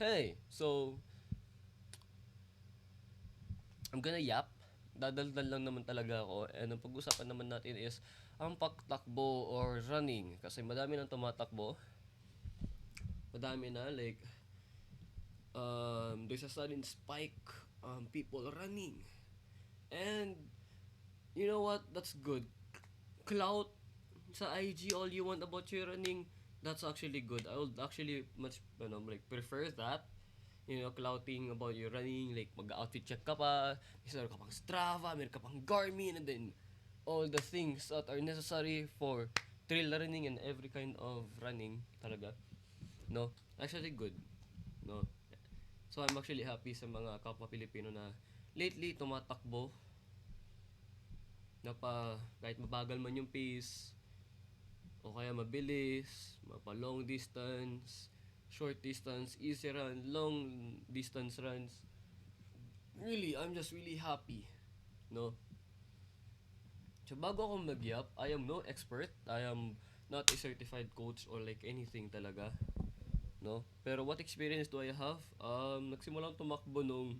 Hey, so I'm gonna yap. Dadaldal lang naman talaga ako. And ang pag-usapan naman natin is ang pagtakbo or running. Kasi madami nang tumatakbo. Madami na, like, um, there's a sudden spike um, people running. And, you know what? That's good. Clout sa IG, all you want about your running, that's actually good. I would actually much, know, like, prefer that you know, clouting about your running, like mag-outfit check ka pa, meron ka pang Strava, meron ka pang Garmin, and then all the things that are necessary for trail running and every kind of running talaga. No? Actually good. No? So I'm actually happy sa mga kapwa Pilipino na lately tumatakbo na pa kahit mabagal man yung pace o kaya mabilis, mapa long distance, short distance, easy run, long distance runs. Really, I'm just really happy. No? So bago ako mag-yap, I am no expert. I am not a certified coach or like anything talaga. No? Pero what experience do I have? Um, nagsimula akong tumakbo nung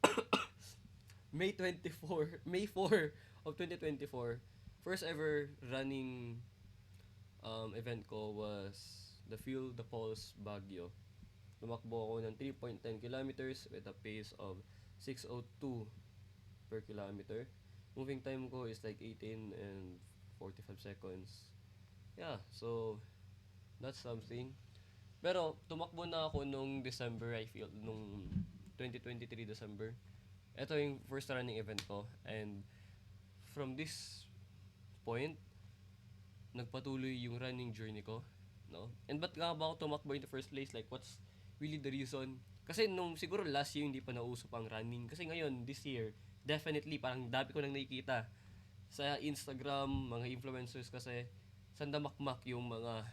May 24, May 4 of 2024. First ever running um, event ko was the Feel the Pulse Baguio. Tumakbo ako ng 3.10 kilometers with a pace of 6.02 per kilometer. Moving time ko is like 18 and 45 seconds. Yeah, so that's something. Pero tumakbo na ako nung December, I feel, nung 2023 December. Ito yung first running event ko. And from this point, nagpatuloy yung running journey ko. No? And ba't nga ba ako tumakbo in the first place? Like, what's really the reason? Kasi nung siguro last year hindi pa nauso pang running. Kasi ngayon, this year, definitely, parang dami ko nang nakikita sa Instagram, mga influencers kasi sandamakmak yung mga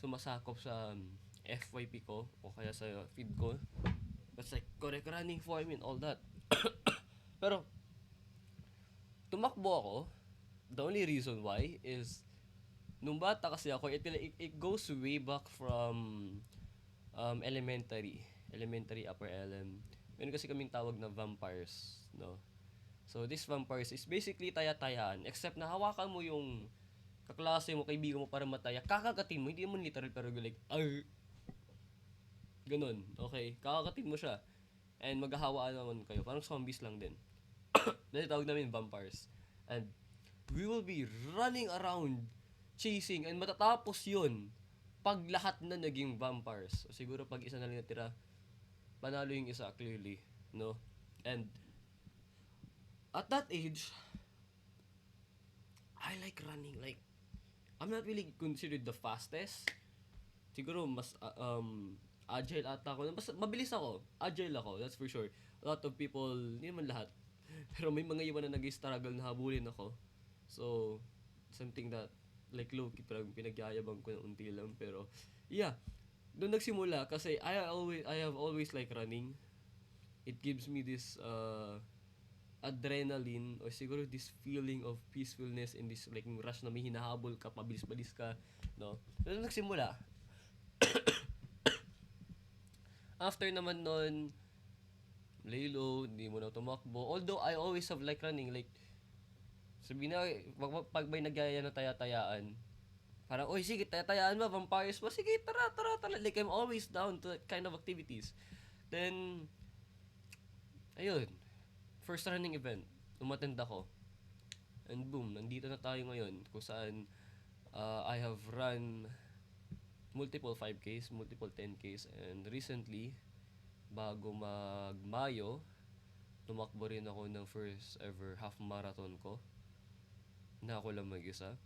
sumasakop sa um, FYP ko o kaya sa feed ko. That's like correct running form and all that. Pero, tumakbo ako. The only reason why is nung bata kasi ako, it, it, it goes way back from um, elementary. Elementary, upper LM. Meron kasi kaming tawag na vampires, no? So, this vampires is basically taya-tayaan. Except na hawakan mo yung kaklase mo, kaibigan mo para mataya. Kakagatin mo, hindi mo literal pero like, ay, ganun, okay? Kakagatin mo siya. And maghahawaan naman kayo. Parang zombies lang din. Dahil tawag namin vampires. And we will be running around chasing and matatapos yun pag lahat na naging vampires. O siguro pag isa na lang natira, panalo yung isa clearly, no? And at that age, I like running. Like, I'm not really considered the fastest. Siguro mas uh, um agile ata ako. Mas mabilis ako. Agile ako, that's for sure. A lot of people, hindi naman lahat. Pero may mga iwan na nag-struggle na habulin ako. So, something that like low key parang pinagyayabang ko ng unti lang pero yeah. Doon nagsimula kasi I always I have always like running. It gives me this uh, adrenaline or siguro this feeling of peacefulness in this like rush na may hinahabol ka pabilis-bilis ka no? Doon nagsimula. After naman nun lay low hindi mo na tumakbo. Although I always have like running like sabihin na, pag, pag may nagyaya na taya-tayaan, parang, oy, sige, taya-tayaan mo, vampires mo, sige, tara, tara, tara. Like, I'm always down to that kind of activities. Then, ayun, first running event, umattend ako. And boom, nandito na tayo ngayon, kung saan uh, I have run multiple 5Ks, multiple 10Ks, and recently, bago mag-Mayo, tumakbo rin ako ng first ever half marathon ko na ako lang mag-isa.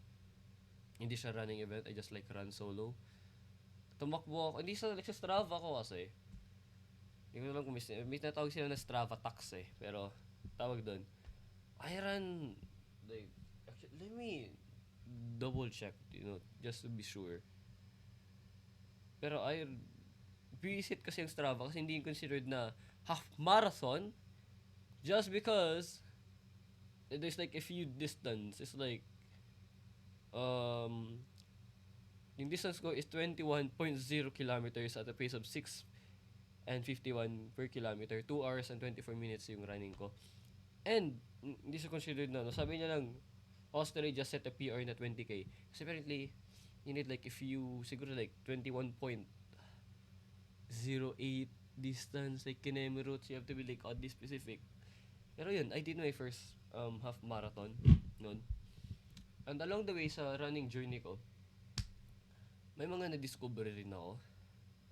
Hindi siya running event, I just like run solo. Tumakbo ako, hindi sa, like, sa Strava ko kasi. Hindi ko lang kung may, may natawag sila na Strava tax eh, pero tawag doon. I ran, like, actually, let me double check, you know, just to be sure. Pero I visit kasi yung Strava kasi hindi considered na half marathon just because there's like a few distance. It's like um yung distance ko is 21.0 kilometers at a pace of 6 and 51 per kilometer. 2 hours and 24 minutes yung running ko. And, hindi siya considered na, no? sabi niya lang, Australia just set a PR na 20k. Kasi apparently, you need like if you, siguro like 21.08 distance, like kineme routes, you have to be like oddly specific. Pero yun, I did my first um, half marathon noon. And along the way sa running journey ko, may mga na-discover rin ako.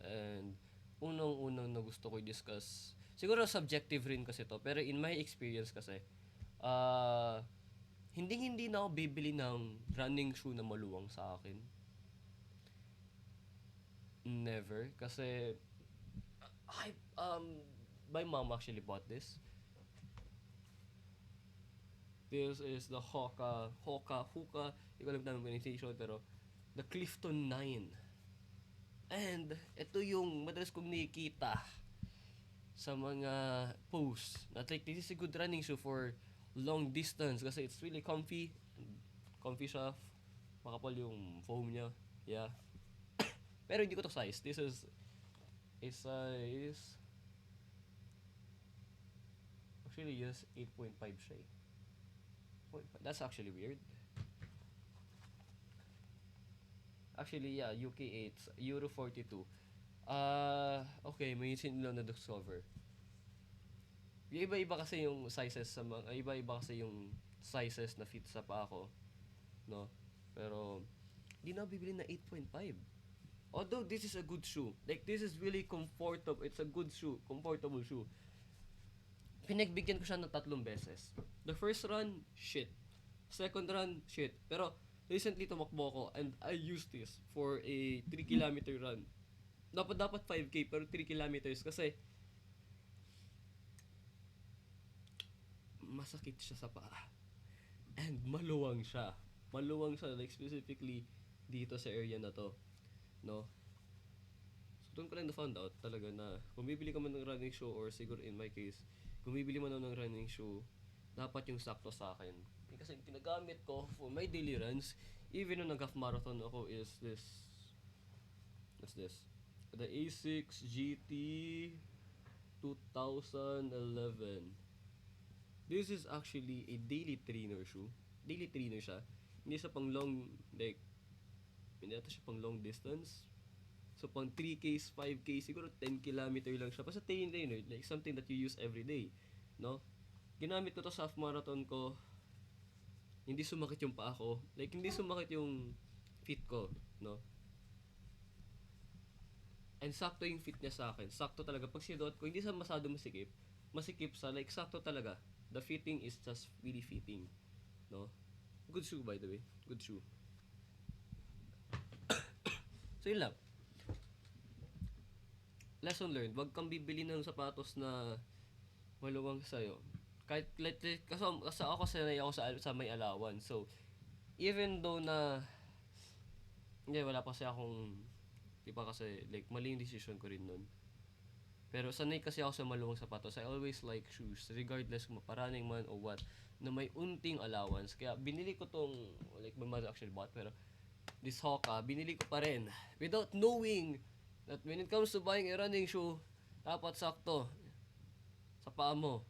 And unang-unang na gusto ko i-discuss, siguro subjective rin kasi to, pero in my experience kasi, ah, hindi hindi na ako bibili ng running shoe na maluwang sa akin. Never. Kasi, I, um, my mom actually bought this. This is the Hoka, Hoka, Hoka, hindi ko alam namin pronunciation, pero the Clifton 9. And, ito yung madalas kong nakikita sa mga posts. Na like, this is a good running shoe for long distance kasi it's really comfy. Comfy siya. Makapal yung foam niya. Yeah. Pero hindi ko to size. This is a size Actually, yes, 8.5 siya eh. 8.5. That's actually weird. Actually, yeah, UK 8, Euro 42. Ah, okay, may sinilo na discover. Yung iba-iba kasi yung sizes sa mga, iba-iba kasi yung sizes na fit sa pa ako. No? Pero, di na bibili na 8.5. Although this is a good shoe. Like, this is really comfortable. It's a good shoe. Comfortable shoe. Pinagbigyan ko siya ng tatlong beses. The first run, shit. Second run, shit. Pero, recently tumakbo ako and I used this for a 3 kilometer run. Dapat dapat 5k pero 3 kilometers kasi masakit siya sa paa. And maluwang siya. Maluwang siya like specifically dito sa area na to. No? So doon ko lang na-found out talaga na kung bibili ka man ng running shoe or siguro in my case, kung bibili man ako ng running shoe, dapat yung sakto sa akin. Eh, Kasi yung ginagamit ko for my daily runs, even nung nag-half marathon ako is this, what's this? The A6 GT 2011. This is actually a daily trainer shoe. Daily trainer siya. Hindi siya pang long, like, hindi ata siya pang long distance. So, pang 3Ks, 5K, siguro 10 kilometer lang siya. Basta train trainer, like something that you use every day. No? Ginamit ko to sa half marathon ko. Hindi sumakit yung paa ko. Like, hindi sumakit yung feet ko. No? And sakto yung fit niya sa akin. Sakto talaga. Pag sinuot ko, hindi sa masado masikip. Masikip sa, like, sakto talaga. The fitting is just really fitting. No? Good shoe, by the way. Good shoe. so, yun lang. Lesson learned. Huwag kang bibili ng sapatos na maluwang sa'yo. Kahit, like, like, kasi, kasi ako sanay ako sa, sa may alawan. So, even though na, hindi, wala pa kasi akong, di ba kasi, like, mali yung decision ko rin nun. Pero sanay kasi ako sa maluwang sapatos. I always like shoes, regardless kung maparaning man o what, na may unting allowance. Kaya binili ko tong, like my mother actually bought, pero this Hoka, binili ko pa rin. Without knowing that when it comes to buying a running shoe, dapat sakto sa paa mo.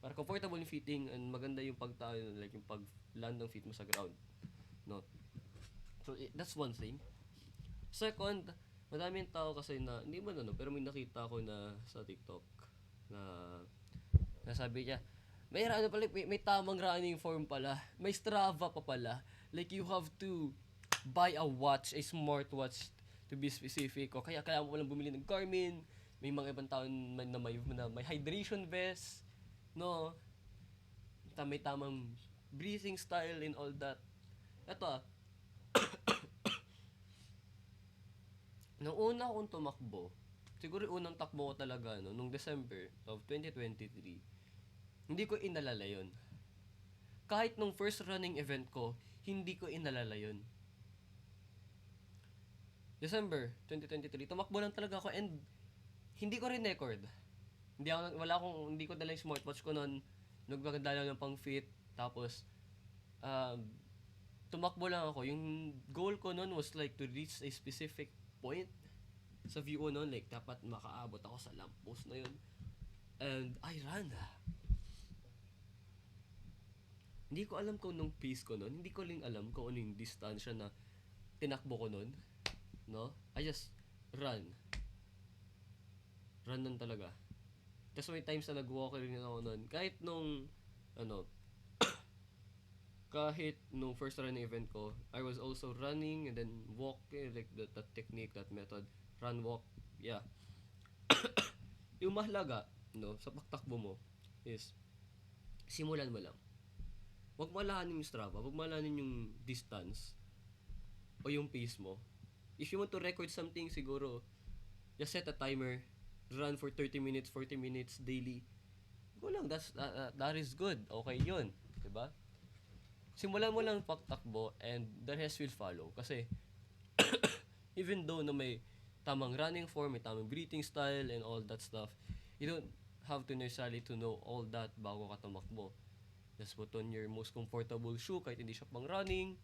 Para comfortable yung fitting and maganda yung pagtayo, like yung pag-land ng feet mo sa ground. No? So, i- that's one thing. Second, madaming tao kasi na, hindi man ano, pero may nakita ko na sa TikTok na nasabi niya, may, ano pala, may, may tamang running form pala. May Strava pa pala. Like you have to buy a watch, a smartwatch to be specific. O kaya kaya mo lang bumili ng Garmin. May mga ibang tao na may, na may hydration vest. No? May tamang breathing style and all that. Ito ah, Nung una akong tumakbo, siguro unang takbo ko talaga, no, nung December of 2023, hindi ko inalala yun. Kahit nung first running event ko, hindi ko inalala yun. December 2023, tumakbo lang talaga ako and hindi ko rin record. Hindi ako, wala akong, hindi ko dala yung smartwatch ko noon. Nagpagdala ng pang fit. Tapos, um, tumakbo lang ako. Yung goal ko noon was like to reach a specific point. sa view ko noon, like, dapat makaabot ako sa lamppost na yun. And I ran. Hindi ko alam kung nung pace ko noon, hindi ko rin alam kung ano yung distansya na tinakbo ko noon. No? I just run. Run lang talaga. Tapos may times na nag-walk rin ako noon. Kahit nung, ano, kahit nung first running event ko, I was also running and then walking, like that, that technique, that method. Run, walk, yeah. yung mahalaga, no, sa pagtakbo mo, is, simulan mo lang. Huwag malahanin yung Strava, huwag malahanin yung distance, o yung pace mo. If you want to record something, siguro, just set a timer, run for 30 minutes, 40 minutes daily. Go lang, that's, that, that, that is good. Okay yun. 'di ba? Simulan mo lang pagtakbo and the rest will follow. Kasi, even though na may tamang running form, may tamang breathing style and all that stuff, you don't have to necessarily to know all that bago ka tumakbo. Just put on your most comfortable shoe kahit hindi siya pang running,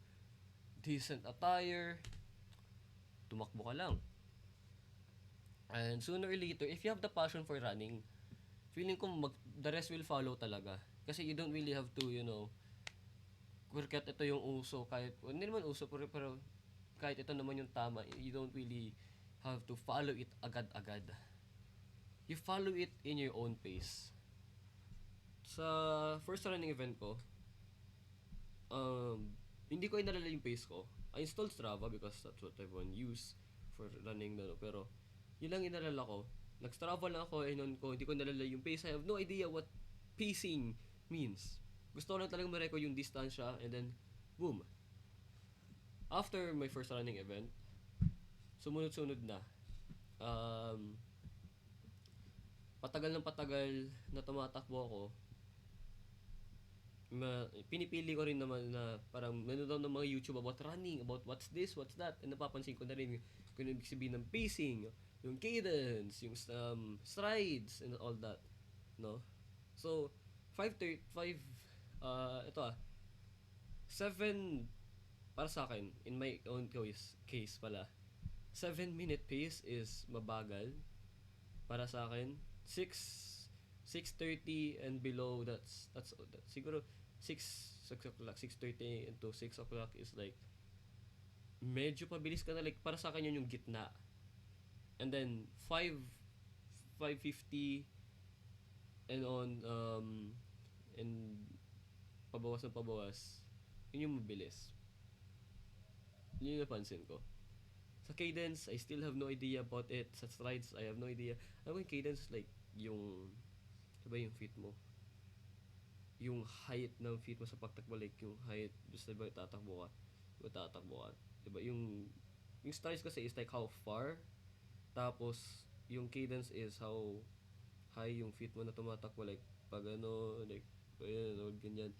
decent attire, tumakbo ka lang. And sooner or later, if you have the passion for running, feeling ko mag, the rest will follow talaga. Kasi you don't really have to, you know, kurkat ito yung uso, kahit, hindi naman uso, pero, pero kahit ito naman yung tama, you don't really have to follow it agad-agad. You follow it in your own pace. Sa first running event ko, um, hindi ko inalala yung pace ko. I installed Strava because that's what everyone use for running na, pero yun lang inalala ko. Nag-Strava lang ako, eh, nun ko, hindi ko nalala yung pace. I have no idea what pacing means. Gusto ko lang talagang ma-record yung distansya, and then, boom. After my first running event, sumunod-sunod na. Um, patagal ng patagal na tumatakbo ako, ma, pinipili ko rin naman na parang nanonood ng mga YouTube about running, about what's this, what's that, and napapansin ko na rin kung ibig sabihin ng pacing, yung cadence, yung um, strides, and all that. No? So, 5, 5, uh, ito ah, 7, para sa akin, in my own case, case pala, 7 minute pace is mabagal. Para sa akin, 6, 6.30 and below, that's, that's, that's siguro, 6, 6 o'clock, 6.30 into 6 o'clock is like, medyo pabilis ka na, like, para sa akin yun yung gitna. And then 5 550 and on um and pabawas ng pabawas yun yung mabilis. Yun yung napansin ko. Sa cadence, I still have no idea about it. Sa strides, I have no idea. Ano yung cadence? Like, yung, diba yung feet mo? Yung height ng feet mo sa pagtakbo, like yung height, basta diba tatakbo ka? Diba tatakbo ka? Diba yung, yung strides kasi is like how far tapos, yung cadence is how high yung feet mo na tumatakbo. Like, pag ano, like, ayan, o ganyan.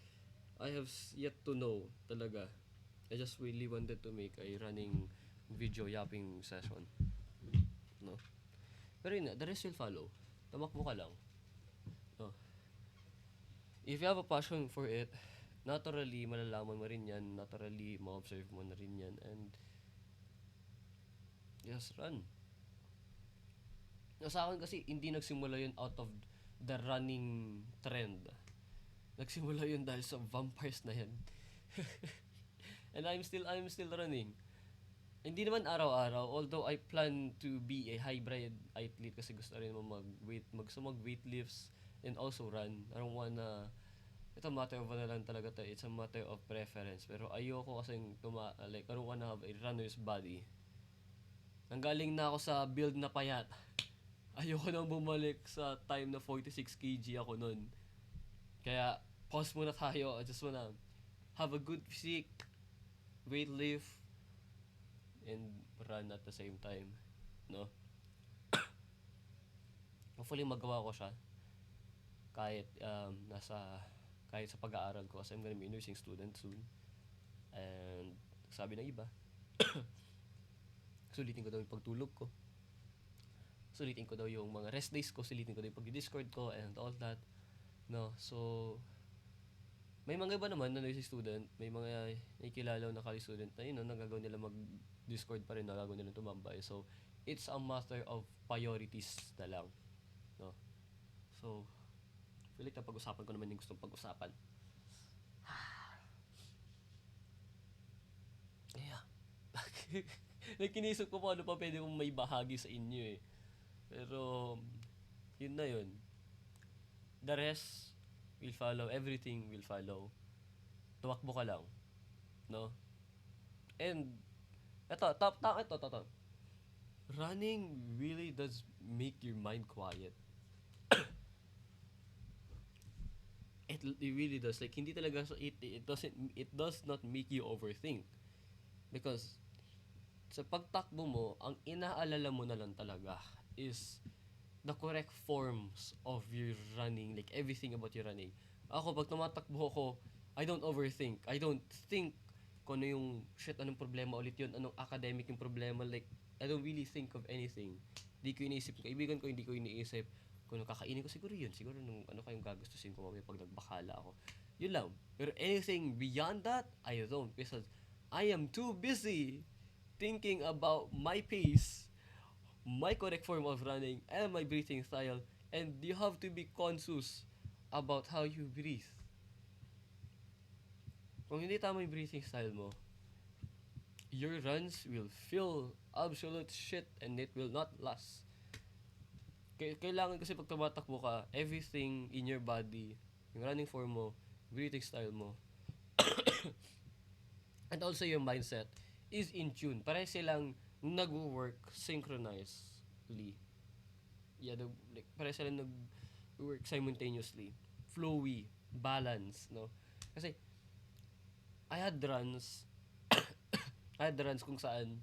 I have yet to know talaga. I just really wanted to make a running video yapping session. No? Pero yun the rest will follow. Tamakbo ka lang. If you have a passion for it, naturally, malalaman mo rin yan. Naturally, ma-observe mo na rin yan. And, just run. Sa akin kasi hindi nagsimula yun out of the running trend. Nagsimula yun dahil sa vampires na yan. And I'm still I'm still running. Hindi naman araw-araw, although I plan to be a hybrid athlete kasi gusto rin naman mag-weight, mag, so mag-weight lifts and also run. I don't wanna, ito matter of ano lang talaga to, it's a matter of preference. Pero ayoko kasi tuma, like, I don't wanna have a runner's body. Nanggaling na ako sa build na payat. Ayoko nang bumalik sa time na 46 kg ako nun. Kaya, pause muna tayo. I just wanna have a good physique, weight lift, and run at the same time. No? Hopefully magawa ko siya. Kahit um, nasa kahit sa pag-aaral ko kasi I'm gonna be nursing student soon. And sabi ng iba, sulitin ko daw yung pagtulog ko. Sulitin ko daw yung mga rest days ko, sulitin ko daw yung pag-discord ko and all that. No, so may mga iba naman na nursing student, may mga nakikilala na college student na yun, no, nagagawa nila mag-discord pa rin, nagagawa nila tumambay. So, it's a matter of priorities na lang. No? So, feel like napag-usapan ko naman yung gustong pag-usapan. Yeah. Nakinisip ko pa ano pa pwede kong may bahagi sa inyo eh. Pero, yun na yun. The rest will follow. Everything will follow. Tumakbo ka lang. No? And, eto, top, top, eto, eto, eto. Running really does make your mind quiet. It, it really does. Like, hindi talaga, so it, it doesn't, it does not make you overthink. Because, sa pagtakbo mo, ang inaalala mo na lang talaga is the correct forms of your running, like everything about your running. Ako, pag tumatakbo ako, I don't overthink. I don't think kung ano yung, shit, anong problema ulit yun, anong academic yung problema, like, I don't really think of anything. Hindi ko iniisip, kaibigan ko, hindi ko iniisip, kung kakainin ko, siguro yun, siguro nung ano kayong gagastusin ko mamaya pag nagbakala ako. Yun lang. Pero anything beyond that, I don't, because I am too busy thinking about my pace, my correct form of running, and my breathing style. And you have to be conscious about how you breathe. Kung hindi tama yung breathing style mo, your runs will feel absolute shit and it will not last. Kailangan kasi pag tumatakbo ka, everything in your body, yung running form mo, breathing style mo, and also your mindset is in tune. Pare silang nag-work synchronously. Yeah, the, like, pare silang nag-work simultaneously. Flowy, balance, no? Kasi, I had runs, I had runs kung saan,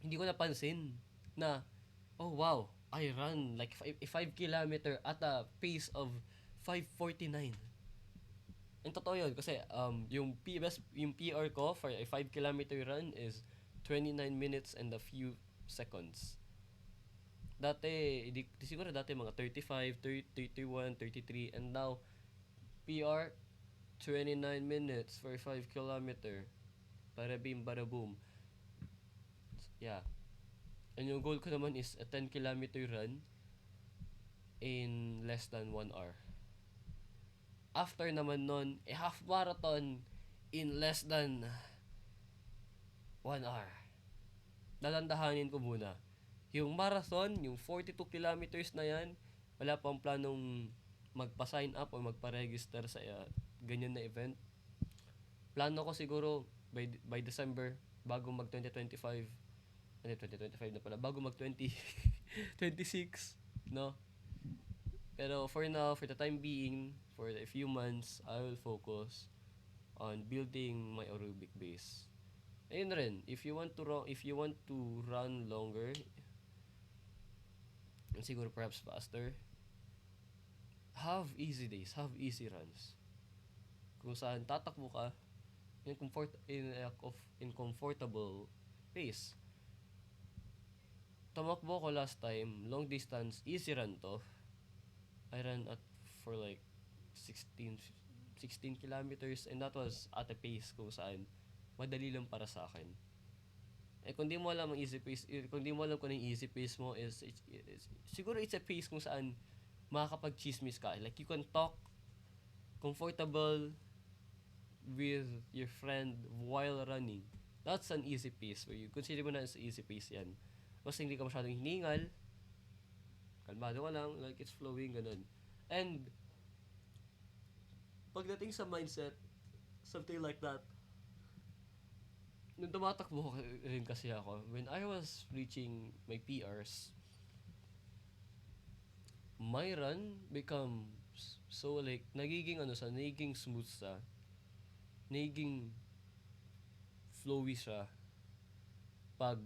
hindi ko napansin na, oh wow, I run like 5 kilometer at a pace of 549. And totoo yun kasi um, yung, P, best, yung PR ko for a 5 kilometer run is 29 minutes and a few seconds. Dati, di, di siguro dati mga 35, 30, 31, 33, and now, PR, 29 minutes for 5 kilometer. Para bim, para boom. Yeah. And yung goal ko naman is a 10 kilometer run in less than 1 hour. After naman nun, a half marathon in less than 1 hour. Dalandahanin ko muna. Yung marathon, yung 42 kilometers na yan, wala pang planong magpa-sign up o magpa-register sa uh, ganyan na event. Plano ko siguro by by December bago mag 2025 ano 2025 na pala. Bago mag 20 26 no? Pero for now for the time being for a few months I will focus on building my aerobic base. Ayun rin if you want to run if you want to run longer siguro perhaps faster have easy days have easy runs. Kung saan tatakbo ka in comfort in a of in comfortable pace. Tumakbo ko last time, long distance, easy run to. I ran at for like 16 16 kilometers and that was at a pace kung saan madali lang para sa akin. Eh kung di mo alam ang easy pace, eh, kung di mo alam kung ano yung easy pace mo is, is, is siguro it's a pace kung saan makakapag-chismis ka. Like you can talk comfortable with your friend while running. That's an easy pace for you. Consider mo na as easy pace yan. Basta hindi ka masyadong hiningal. Kalmado ka lang, like it's flowing, ganun. And, pagdating sa mindset, something like that, nung tumatakbo rin kasi ako, when I was reaching my PRs, my run becomes so like, nagiging ano sa, nagiging smooth sa, nagiging flowy siya pag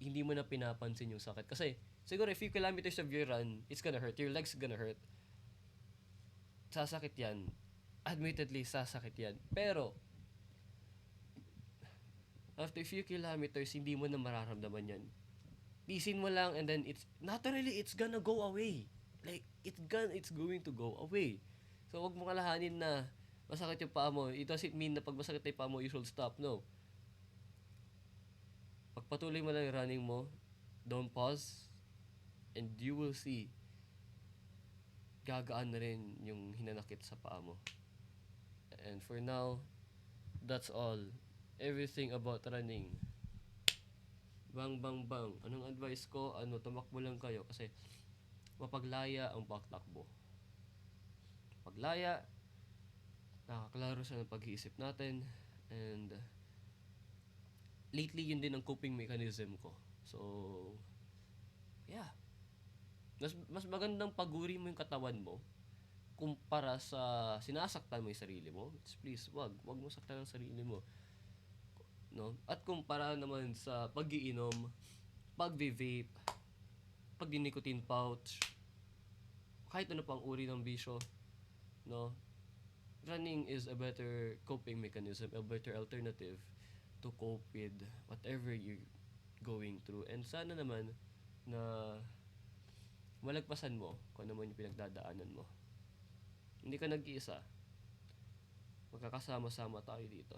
hindi mo na pinapansin yung sakit. Kasi, siguro, a few kilometers of your run, it's gonna hurt. Your legs gonna hurt. Sasakit yan. Admittedly, sasakit yan. Pero, after few kilometers, hindi mo na mararamdaman yan. Pisin mo lang and then it's, naturally, it's gonna go away. Like, it's gonna, it's going to go away. So, wag mo kalahanin na masakit yung paa mo. It doesn't mean na pag masakit yung paa mo, you should stop. No. Pagpatuloy mo lang yung running mo, don't pause, and you will see, gagaan na rin yung hinanakit sa paa mo. And for now, that's all. Everything about running. Bang, bang, bang. Anong advice ko? Ano, tumakbo lang kayo kasi mapaglaya ang pagtakbo. Paglaya, nakaklaro siya ng pag-iisip natin and lately yun din ang coping mechanism ko. So, yeah. Mas, mas magandang paguri mo yung katawan mo kumpara sa sinasaktan mo yung sarili mo. Please, wag. Wag mo saktan ang sarili mo. No? At kumpara naman sa pag-iinom, pag-vape, pag-nicotine pouch, kahit ano pang uri ng bisyo, no? Running is a better coping mechanism, a better alternative to cope with whatever you're going through. And sana naman na malagpasan mo kung ano man yung pinagdadaanan mo. Hindi ka nag-iisa. Magkakasama-sama tayo dito.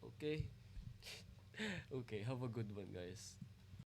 Okay? okay, have a good one guys.